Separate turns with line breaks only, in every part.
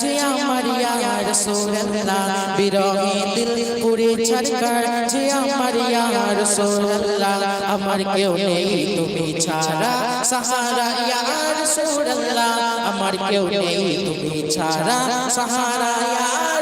যে আমার ইয়া রাসূলুল্লাহ, বিরহে দিল পুরে ছটকার যে আমার ইয়া কেউ নেই তুমি ছাড়া। সাহারা ইয়া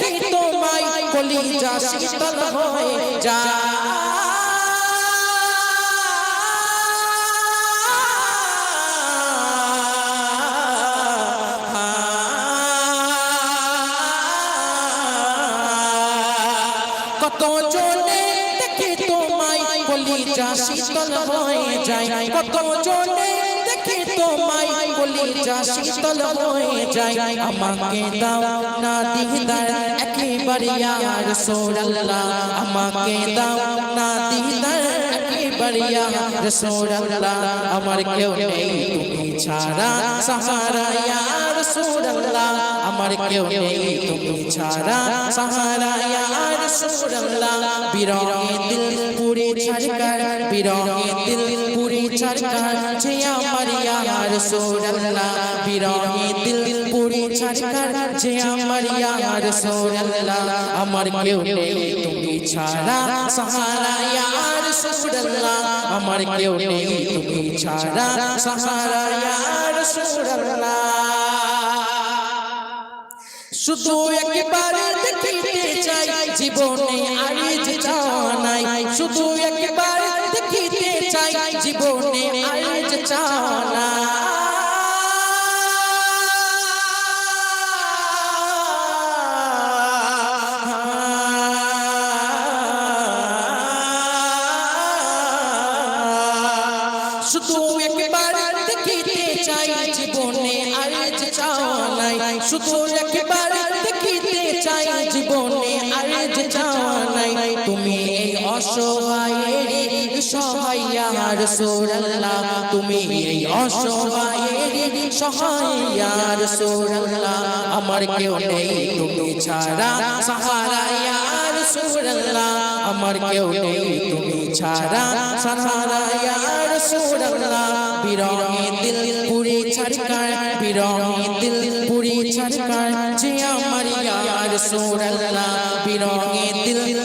দেখে তোমায় কলিজা শীতল হয়ে যায় কত জনে দেখে তোমায় কলিজা শীতল হয়ে যায়। কত জনে তোমায় কলিজা শীতল হয়ে যায়, আমাকে দাও না দিদার, একেবারে ইয়া রাসূলুল্লাহ আমাকে দাও না দিদার, একেবারে ইয়া রাসূলুল্লাহ আমার কেউ নেই তুমি ছাড়া, সাহারা ইয়া রাসূলুল্লাহ ছাড়া, সাহারা দিল পুরে ছড়কার যে আমার ইয়া রাসূলুল্লাহ বিরহে দিল পুরে ছড়কার যে আমার ইয়া রাসূলুল্লাহ কেউ তুমি শুধু একবার দেখিতে চাই, জীবনে আইজ চাওয়া নাই। শুধু একবার জীবনে আইজ চাওয়া শুধু একবার দেখিতে চাই জীবনে আইজ চাওয়া শুধু একবার দেখিতে চাই জীবনে আইজ চাওয়া তুমি এই সহায়া রাসূলুল্লাহ, তুমি এই অসহায়ের সহায়া রাসূলুল্লাহ, আমার কেউ নেই, তুমি ছাড়া সাহারা ইয়া রাসূলুল্লাহ, আমার কেউ নেই, তুমি ছাড়া সাহারা ইয়া রাসূলুল্লাহ। বিরহে দিল পুরে ছড়কার, বিরহে দিল পুরে ছড়কার, যে আমার ইয়া রাসূলুল্লাহ দিল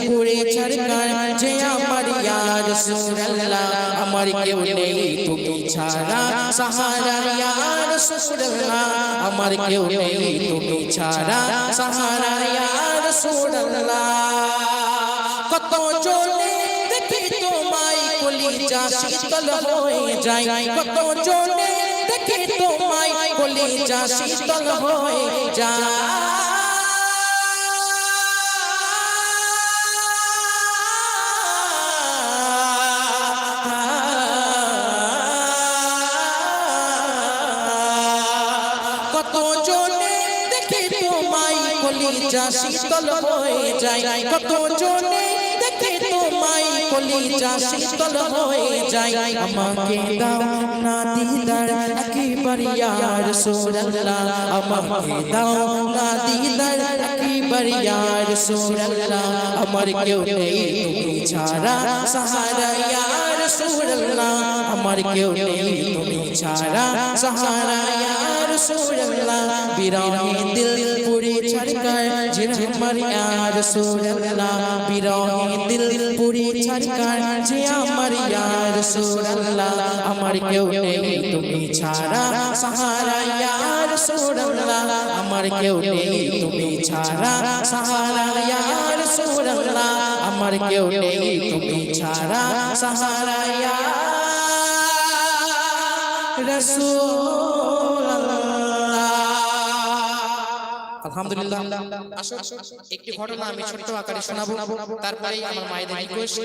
আমার কেউ নেই, তুমি ছাড়া সাহারা ইয়া রাসূলুল্লাহ আমার কেউ নেই, তুমি ছাড়া সাহারা ইয়া রাসূলুল্লাহ কত চলে দেখি তোমায় কলিজা শীতল হয়ে যায়। কত চলে দেখি তোমায় কলিজা শীতল হয়ে যায়। কলিজা শীতল হয়ে যায়। কত জনে দেখে তোমায় কলিজা শীতল হয়ে যায়। আমাকে দাও না দিদার, একেবারে ইয়া রাসূলুল্লাহ আমাকে দাও না দিদার, একেবারে ইয়া রাসূলুল্লাহ আমার কেউ নেই, তুমি ছাড়া সাহারা ইয়া রাসূলুল্লাহ আমার কেউ নেই, তুমি ছাড়া সাহারা ইয়া রাসূলুল্লাহ। বিরহে দিল পুরে ছড়কার যে আমার ইয়া রাসূলুল্লাহ। বিরহে দিল পুরে ছড়কার যে আমার ইয়া রাসূলুল্লাহ। আমার কেউ নেই, তুমি ছাড়া সাহারা ইয়া রাসূলুল্লাহ। আমার কেউ নেই, তুমি ছাড়া সাহারা ইয়া রাসূলুল্লাহ। আমার কেউ নেই, তুমি ছাড়া সাহারা ইয়া রাসূলুল্লাহ আলহামদুলিল্লাহ। একটি ঘটনা আমি ছোট্ট আকারে শোনাবো। তারপরেই আমার মায়েদের রিকোয়েস্ট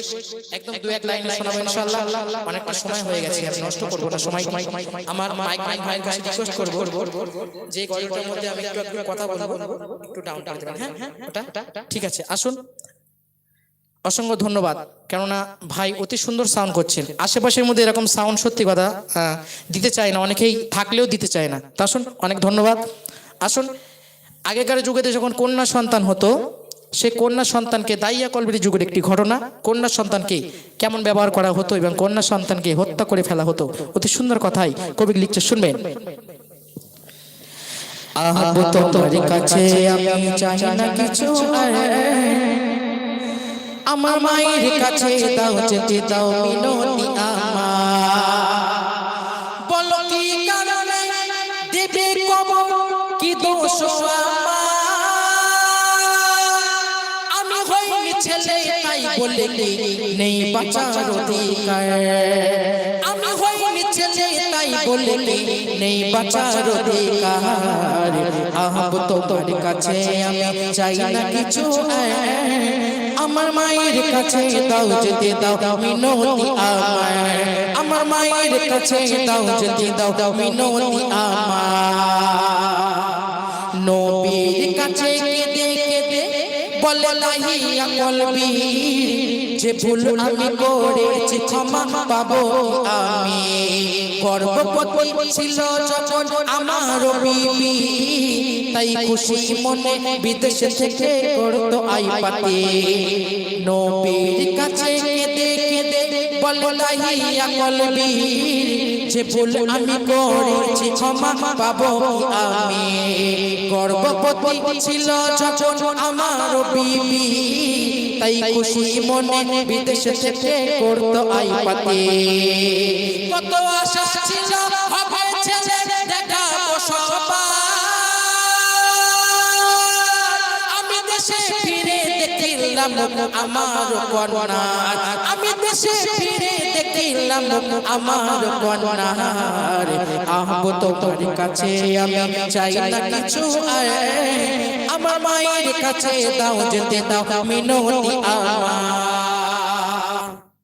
একদম দু এক লাইনে শোনাবো ইনশাআল্লাহ। অনেকটা সময় হয়ে গেছে আমি নষ্ট করব না সময়। আমার মাইক মাইক ভাইয়ের কাছে রিকোয়েস্ট করব। যে গল্পটার মধ্যে আমি একটু একটু কথা বলব। একটু ডাউন করে দেবেন। হ্যাঁ হ্যাঁ ঠিক আছে। আসুন। অসংখ্য ধন্যবাদ। কেননা ভাই অতি সুন্দর সাউন্ড করছেন। আশেপাশের মধ্যে এরকম সাউন্ড সত্যি কথা দিতে চায় না, অনেকেই থাকলেও দিতে চায় না। তা আসুন, অনেক ধন্যবাদ। আসুন, আগেকার যুগেতে যখন কন্যা সন্তান হতো, সে কন্যা সন্তানকে দাইয়া কলবেরি যুগের একটি ঘটনা, কন্যা সন্তানকে কেমন ব্যবহার করা হতো এবং কন্যা সন্তানকে হত্যা করে ফেলা হতো, অতি সুন্দর কথাই কবি লিখছে, শুনবেন। তোমার কাছে আমি চাই না কিছু আমার মায়ের কাছে দাও, যেতে দাও মিনতি আমার বলো কি কারণে দেবে কব কি দোষ? আমি হইনি ছেলে তাই বলে নেই বাঁচার অধিকার? আমি হইনি ছেলে তাই বলে নেই বাঁচার অধিকার? আহব তোমার কাছে আমি চাই না কিছু আমার মায়ের কাছে দাও যেতে দাও মিনতি আমার। আমার মায়ের কাছে দাও যেতে দাও মিনতি আমার। নবীর কাছে বলে লাহিয়া কলবি যে ভুল আমি করেছি ক্ষমা পাবো আমি। গর্ভবতী ছিল যখন আমার বিবি। তাই খুশি মনে বিদেশ থেকে করতো আই পাতে নবীর কাছে কেঁদে কেঁদে বলে লাহিয়া কলবি যে ভুল আমি করেছি, ক্ষমা পাবো আমি? গর্ভপতি ছিল যখন আমার বিবি, তাই খুশি মনে বিদেশ থেকে করতো আই পাতে কত দেখিলাম আমার কন্যা। আমি দেশে ফিরে দেখিলাম আমার আহব কাছে, আমি চাই না কিছু আমার মায়ের কাছে দাও যেতে দাও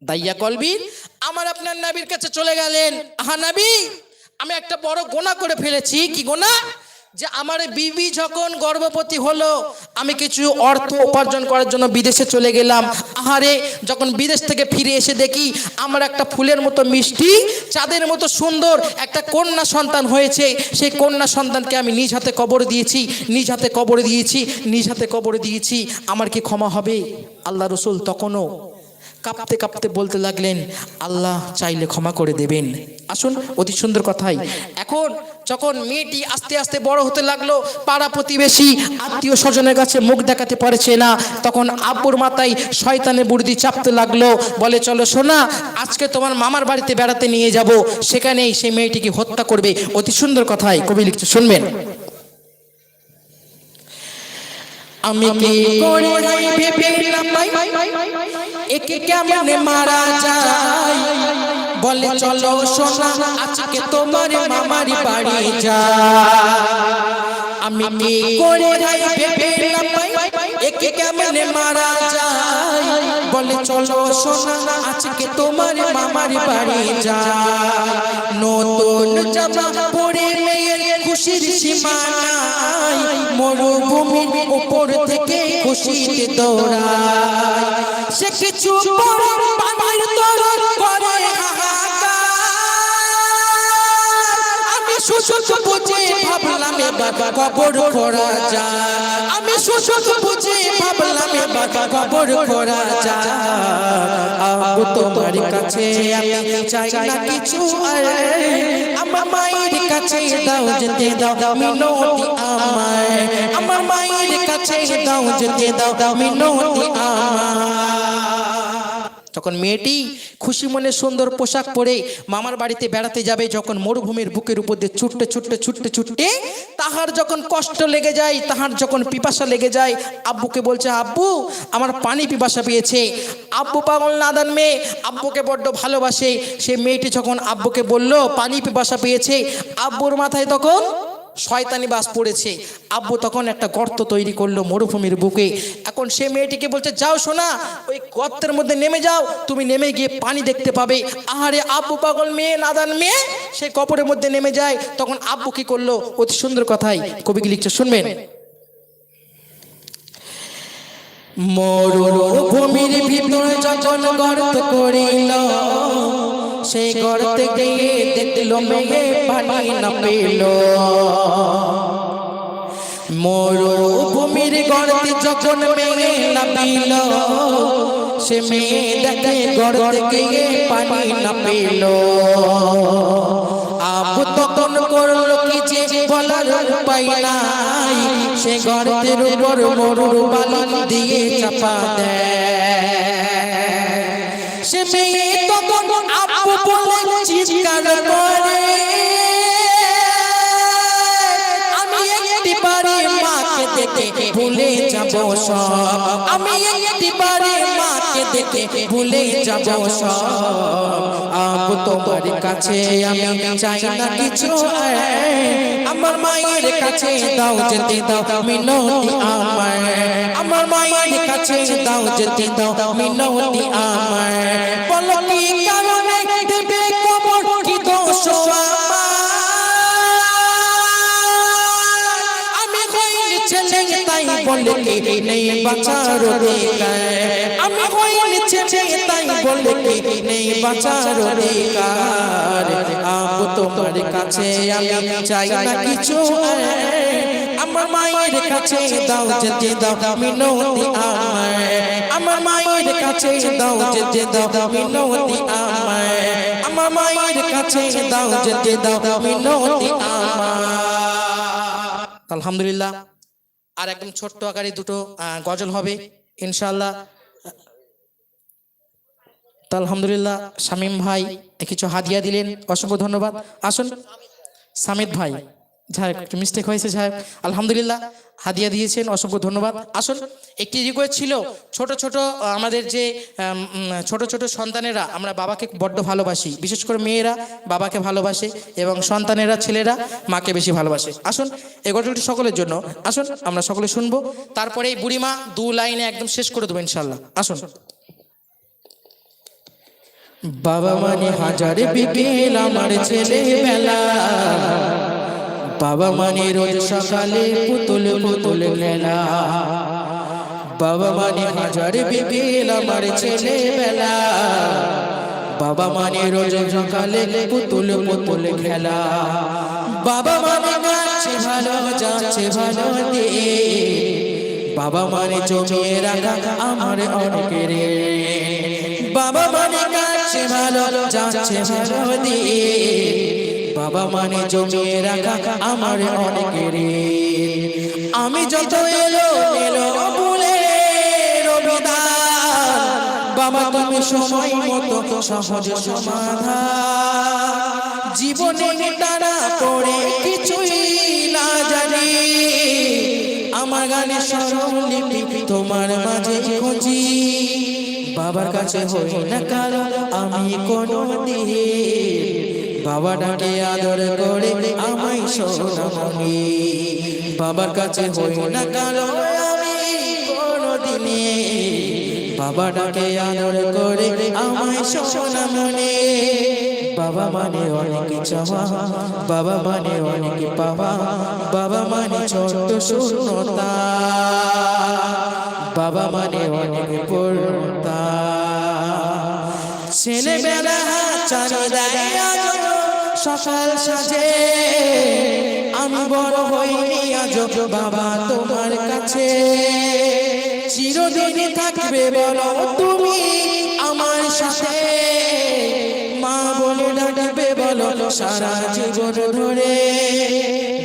দাইয়া আমার আপনার নাবির কাছে চলে গেলেন। আহা নাবি, আমি একটা বড় গোনা করে ফেলেছি। কি গোনা? যে আমার বিবি যখন গর্ভবতী হলো, আমি কিছু অর্থ উপার্জন করার জন্য বিদেশে চলে গেলাম। আহারে, যখন বিদেশ থেকে ফিরে এসে দেখি, আমার একটা ফুলের মতো মিষ্টি, চাঁদের মতো সুন্দর একটা কন্যা সন্তান হয়েছে। সেই কন্যা সন্তানকে আমি নিজ হাতে কবর দিয়েছি, নিজ হাতে কবর দিয়েছি, নিজ হাতে কবর দিয়েছি। আমার কি ক্ষমা হবে? আল্লাহ রসুল তখনও কাঁপতে কাঁপতে বলতে লাগলেন, আল্লাহ চাইলে ক্ষমা করে দেবেন। আসুন, অতি সুন্দর কথাই। এখন যখন মেয়েটি আস্তে আস্তে বড় হতে লাগল, পাড়া প্রতিবেশী, আত্মীয় স্বজনের কাছে মুখ দেখাতে পারছে না, তখন আব্বুর মাথায় শয়তানে বুড়দি চাপতে লাগল। বলে, চলো সোনা, আজকে তোমার মামার বাড়িতে বেড়াতে নিয়ে যাব। সেখানেই সেই মেয়েটিকে হত্যা করবে। অতি সুন্দর কথাই, কবি লিখছে, শুনবেন। আমি কি করে ভেবে না পাই একে কেমনে মারা যায়? বলে, চলো সোনা, আজকে তোমার মামার বাড়ি যা আমি কি করে ভেবে না পাই একে কেমনে মারা যায়? বলে, চলো সোনা, আজকে তোমার মামার বাড়ি যা নতুন জামা পরে খুশির সীমানায় মরুভূমির উপর থেকে খুশির দৌড়ায়। সে কিছু করে হাহাকার সুসুখ বুঝে ভাবলাম এবার কবর করা যায় আমি সুসুখ বুঝে ভাবলাম এবার কবর করা যায় আবু তোমার কাছে আমি চাই না কিছু আর। আমার মায়ের কাছে দাও যেতে দাও মিনতি আমার। আমার মায়ের কাছে দাও যেতে দাও মিনতি আমার। তখন মেয়েটি খুশি মনে সুন্দর পোশাক পরে মামার বাড়িতে বেড়াতে যাবে, যখন মরুভূমির বুকের উপর দিয়ে ছুটতে ছুটতে ছুটতে ছুটতে, তাহার যখন কষ্ট লেগে যায়, তাহার যখন পিপাসা লেগে যায়, আব্বুকে বলছে, আব্বু, আমার পানি পিপাসা পেয়েছে। আব্বু পাগল নাদান মেয়ে, আব্বুকে বড্ড ভালোবাসে। সে মেয়েটি যখন আব্বুকে বলল, পানি পিপাসা পেয়েছে। আব্বুর মাথায় তখন শয়তানি বাস পড়েছে। আব্বু তখন একটা গর্ত তৈরি করল মরুভূমির বুকে। এখন সে মেয়েটিকে বলছে, যাও শোনা ওই গর্তের মধ্যে নেমে যাও। তুমি নেমে গিয়ে পানি দেখতে পাবে। আহারে, আব্বু পাগল মেয়ে, নাদান মেয়ে, সে কপরের মধ্যে নেমে যায়। তখন আব্বু কি করল? অতি সুন্দর কথাই কবি কি লিখছে, শুনবেন। মরুভূমির ভিতর যখন গর্ত করিল সেই গর্তে গিয়ে দেখল মেয়ে পানি না পেল। মরুভূমির গর্তে যখন মেয়ে নামিল সে মেয়ে দেখে গর্তে গিয়ে পানি না পেল। আবু তখন করল কি যে বলার উপায় নাই, সে গর্তের উপর মরুর বালি দিয়ে চাপা দেয়। করে। আমি একটি বারে মাকে দেখে ভুলে যাব সব। আমি একটি বারে মাকে দেখে ভুলে যাব সব। আব তোমার কাছে আমি চাই না কিছু আমার মায়ের কাছে দাও যেতে দাও মিনতি আমার আমার মায়ের কাছে দাও যেতে দাও মিনতি আমার বলো বলে কে নেই, বাঁচার অধিকার আমি হইনি ছেলে তাই বলে কে নেই, বাঁচার অধিকার। আব তোমার কাছে আমি চাই না কিছু। আমার মায়ের কাছে দাও যেতে দাও মিনতি আমার আমার মায়ের কাছে দাও যেতে দাও মিনতি আমার আমার মায়ের কাছে দাও যেতে দাও মিনতি আমার আলহামদুলিল্লাহ। আর একদম ছোট্ট আকারে দুটো গজল হবে ইনশাল্লাহ তা আলহামদুলিল্লাহ, শামীম ভাই, কিছু হাদিয়া দিলেন, অসংখ্য ধন্যবাদ। আসুন, সামিদ ভাই। যাই একটু মিস্টেক হয়েছে হোক। আলহামদুলিল্লাহ, হাদিয়া দিয়েছেন, অসংখ্য ধন্যবাদ। আসুন, একটি রিকোয়েস্ট ছিল, ছোট ছোট আমাদের যে ছোট ছোট সন্তানেরা, আমরা বাবাকে বড্ড ভালোবাসি। বিশেষ করে মেয়েরা বাবাকে ভালোবাসে এবং সন্তানেরা ছেলেরা মাকে বেশি ভালোবাসে। আসুন এই গল্পটি সকলের জন্য। আসুন, আমরা সকলে শুনব। তারপরে এই বুড়িমা দু লাইনে একদম শেষ করে দেবো ইনশাল্লাহ আসুন। বাবা মানে হাজার বিকেল আমার ছেলে বেলা বাবা মানে রোজ সকালে পুতুল পুতুল খেলা। বাবা মানে হাজার বিকেল আমার ছেলে বেলা বাবা মানে রোজ সকালে পুতুল পুতুল খেলা। বাবা মানে গাছে ভালো যাচ্ছে ভালো দিয়ে। বাবা মানে জমিয়ে রাখা আমার অনেকের। বাবা মানে গাছে ভালো যাচ্ছে ভালো দিয়ে। বাবা মানে জমিয়ে রাখা আমার অনেকের আমি যত এলো এলো বলে বাবা, তুমি সময় মতো সহজ সমাধান। জীবনে তারা পড়ে কিছুই না জানি। আমার গানে স্বরলিপি তোমার মাঝে খুঁজি। বাবার কাছে হই না কারও, আমি কোনো দিন। বাবা ডাকে আদর করে, আমায় সোনামণি বাবার কাছে হই না কারও আমি কোনো দিনে বাবা ডাকে আদর করে, আমায় সোনামণি বাবা মানে অনেক চাওয়া, বাবা মানে অনেক পাওয়া, বাবা মানে ছোট্ট শূন্যতা। বাবা মানে অনেক পূর্ণতা। ছেলেবেলা আজ সকাল সাজে। আমি বড় হইনি আজ বাবা তোমার কাছে। চিরদিন থাকবে বলো তুমি আমার সাথে। মা বলে ডাকবে বলো সারা জীবন ধরে।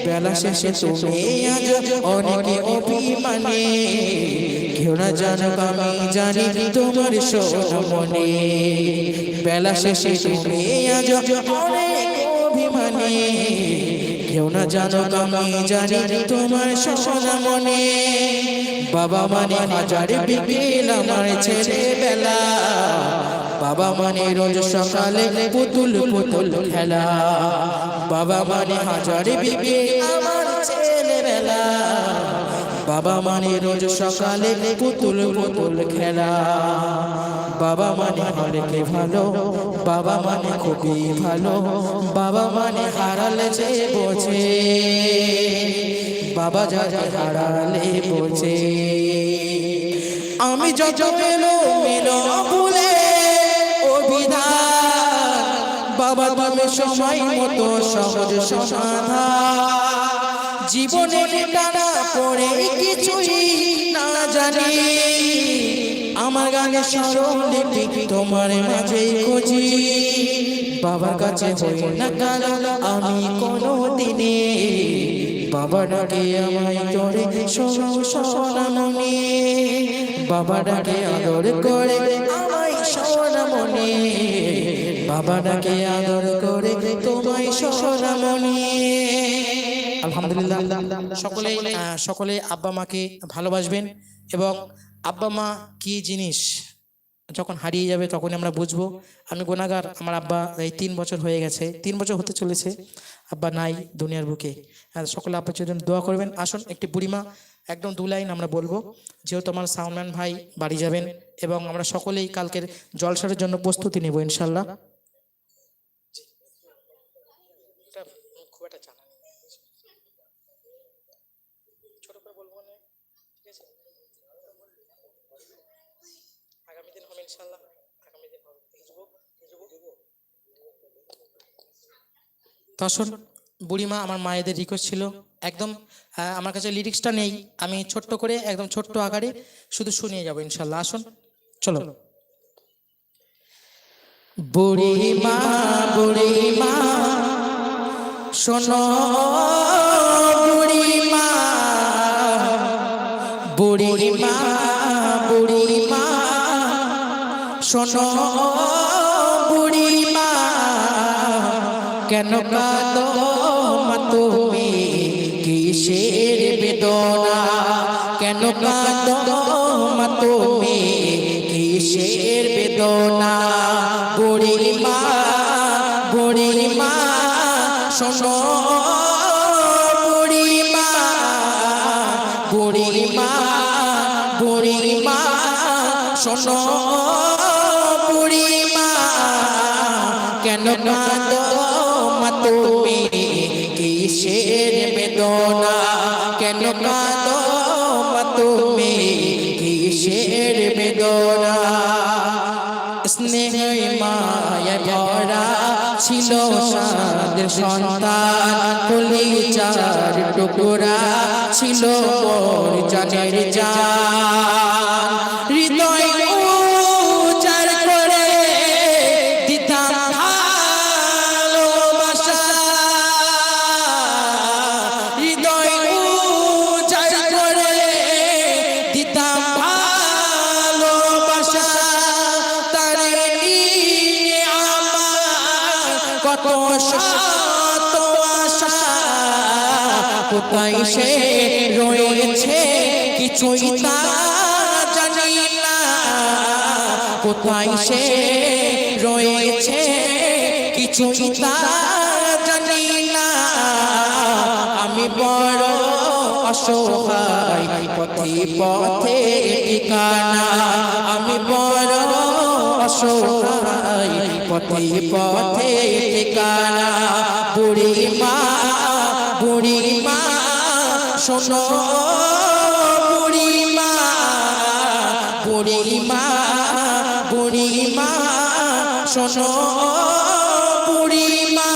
বেলা শেষে তুমি আজ অনেকে অভিমানে। কেউ না জানো আমি জানি তোমার মনে বেলা শেষে তুমি আজ অনেক কেউ না জানো আমি জানি তোমার সোনা মনে। বাবা মানে হাজার বিকেল আমার ছেলে বেলা বাবা মানে রোজ সকালে পুতুল পুতুল খেলা। বাবা মানে হাজার বিকেল আমার ছেলেবেলা বাবা মানে রোজ সকালে পুতুল পুতুল খেলা। বাবা মানে হরেকে ভালো, বাবা মানে খুবই ভালো, বাবা মানে হারালে যে বোঝে। বাবা যাকে হারালে বোঝে। আমি যত এলো মেলো ভুলে অভিধান, বাবা তুমি সময় মতো সহজ সমাধান। জীবনে টানা পড়ে কিছুই না জানি। আমার গানে স্মরণলিপি তোমার মাঝে খুঁজি। বাবার কাছে হই না কালো আমি কোনো দিনে বাবা ডাকে আমায় শোনো সোনামণি বাবা ডাকে আদর করে, আমায় সোনামণি বাবা ডাকে আদর করে, তোমায় সোনামণি আলহামদুলিল্লাহ। সকলে সকলে আব্বা মাকে ভালোবাসবেন এবং আব্বা মা কি জিনিস যখন হারিয়ে যাবে তখনই আমরা বুঝব। আমি গোনাগার আমার আব্বা এই তিন বছর হয়ে গেছে তিন বছর হতে চলেছে। আব্বা নাই দুনিয়ার বুকে। সকলে আব্বার জন্য দোয়া করবেন। আসুন একটি বুড়িমা একদম দু লাইন আমরা বলব যেহেতু আমার সাউন্ডম্যান ভাই বাড়ি যাবেন এবং আমরা সকলেই কালকের জলসারের জন্য প্রস্তুতি নেব ইনশাল্লাহ খুব একটা জানা নেই ছোট করে বলব না ঠিক আছে আগামী দিন হবে ইনশাল্লাহ আগামী দিন হবে হিজবো হিজবো তো আসুন বুড়িমা আমার মায়েদের রিকোয়েস্ট ছিল, একদম আমার কাছে লিরিক্সটা নেই, আমি ছোট্ট করে, একদম ছোট্ট আকারে শুধু শুনিয়ে যাব ইনশাল্লাহ। আসুন, চলো। বুড়িমা বুড়িমা, শোনো, বুড়িমা বুড়িমা বুড়িমা, শোনো। কেন কাঁদো তুমি? কিসের বেদনা? কেন কাঁদো তুমি? কিসের বেদনা? বুড়িমা বুড়িমা, শোনো বুড়িমা বুড়িমা বুড়িমা, শোনো বুড়িমা, কেন কাঁদো তুমি কিসের বেদনা? কেন কাঁদো তুমি কিসের বেদনা? স্নেহ মায়া ভরা ছিল সাদের সন্তান। কলি চার টুকরা ছিল জানের জান। কোথায় সে রয়েছে কিছুই কোথায় সে রয়েছে কিছুই আমি বড় অসহায়, পথে পথে আমি বড় অসহায় পথে পথে ঠিকানা। বুড়ি মা বুড়ি মা শোনো বুড়ি মা বুড়ি মা বুড়ি মা শোনো বুড়ি মা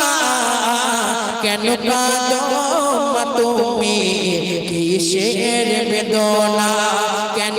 কেন কাঁদো তুমি? কিসের বেদনা? কেন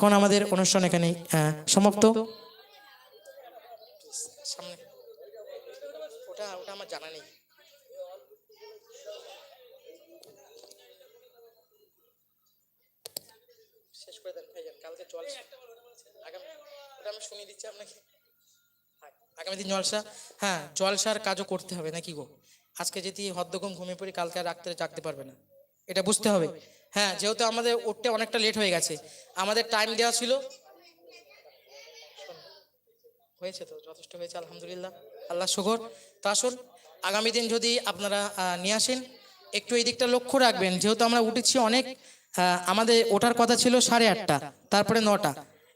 এখন আমাদের অনুষ্ঠান এখানে সমাপ্ত। ওটা
ওটা আমার জানা নেই। শেষ করে দেন কালকে জলসা আগামী ওটা আমি শুনিয়ে দিচ্ছি আপনাকে। আগামী দিন জলসা হ্যাঁ জলসার কাজও করতে হবে, নাকি গো? আজকে যদি হদ্দগম ঘুমিয়ে পড়ি, কালকে আর জাগতে পারবে না। এটা বুঝতে হবে। হ্যাঁ যেহেতু আমাদের উঠতে অনেকটা লেট হয়ে গেছে, আমাদের টাইম দেওয়া ছিল। হয়েছে তো, যথেষ্ট হয়েছে, আলহামদুলিল্লাহ, আল্লাহ শুকর। তো আসুন, আগামী দিন যদি আপনারা নিয়ে আসেন, একটু এই দিকটা লক্ষ্য রাখবেন, যেহেতু আমরা উঠেছি অনেক আমাদের ওঠার কথা ছিল সাড়ে আটটা, তারপরে নটা।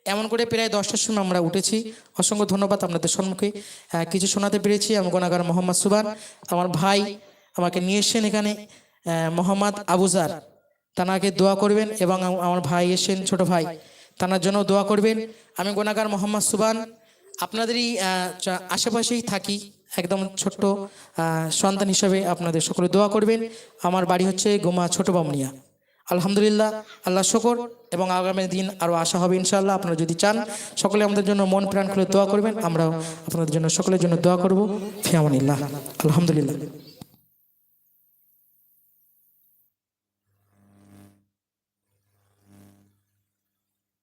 এমন করে প্রায় দশটার সময় আমরা উঠেছি। অসংখ্য ধন্যবাদ আপনাদের সম্মুখে। কিছু শোনাতে পেরেছি, আমি গোনাগার মোহাম্মদ সুবান, আমার ভাই আমাকে নিয়ে এসেছেন এখানে মোহাম্মদ আবুজার তানাকে দোয়া করবেন এবং আমার ভাই এসেন ছোট ভাই। তানার জন্য দোয়া করবেন। আমি গোনাগার মোহাম্মদ সুবান, আপনাদেরই আশেপাশেই থাকি। একদম ছোট্ট সন্তান হিসেবে আপনাদের সকলে দোয়া করবেন। আমার বাড়ি হচ্ছে গোমা ছোট বামনিয়া। আলহামদুলিল্লাহ, আল্লাহ শকর এবং আগামী দিন আরও আশা হবে ইনশাআল্লাহ। আপনারা যদি চান, সকলে আমাদের জন্য মন প্রাণ খুলে দোয়া করবেন। আমরাও আপনাদের জন্য, সকলের জন্য দোয়া করব। ফিয়ামানিল্লাহ, আলহামদুলিল্লাহ।